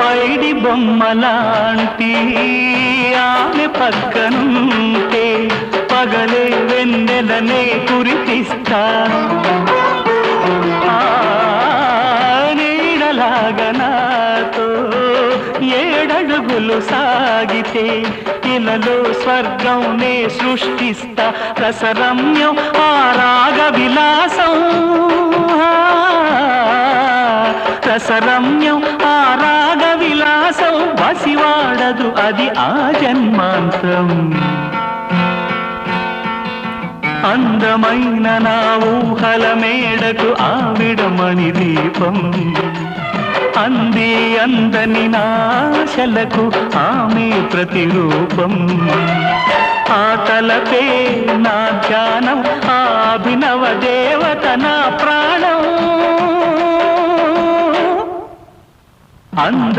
పైడి బొమ్మలాంటి ఆమె పక్కనుంటే పగలే వెన్నెలనే కురిపిస్తా. నీడలాగనాతో ఏడడుగులు సాగితే ఇలలో స్వర్గం నే సృష్టిస్తా. రసరమ్యం ఆ రాగ విలాసం రసరమ్యం విలాసం వసివాడదు అది ఆ జన్మాంతం. అందమైన నా ఊహల మేడకు ఆవిడమణి దీపం. అంది అందని నాశలకు ఆమె ప్రతిరూపం. ఆ తలపే నా ధ్యానం ఆ అభినవ దేవత నా ప్రాణం. అంద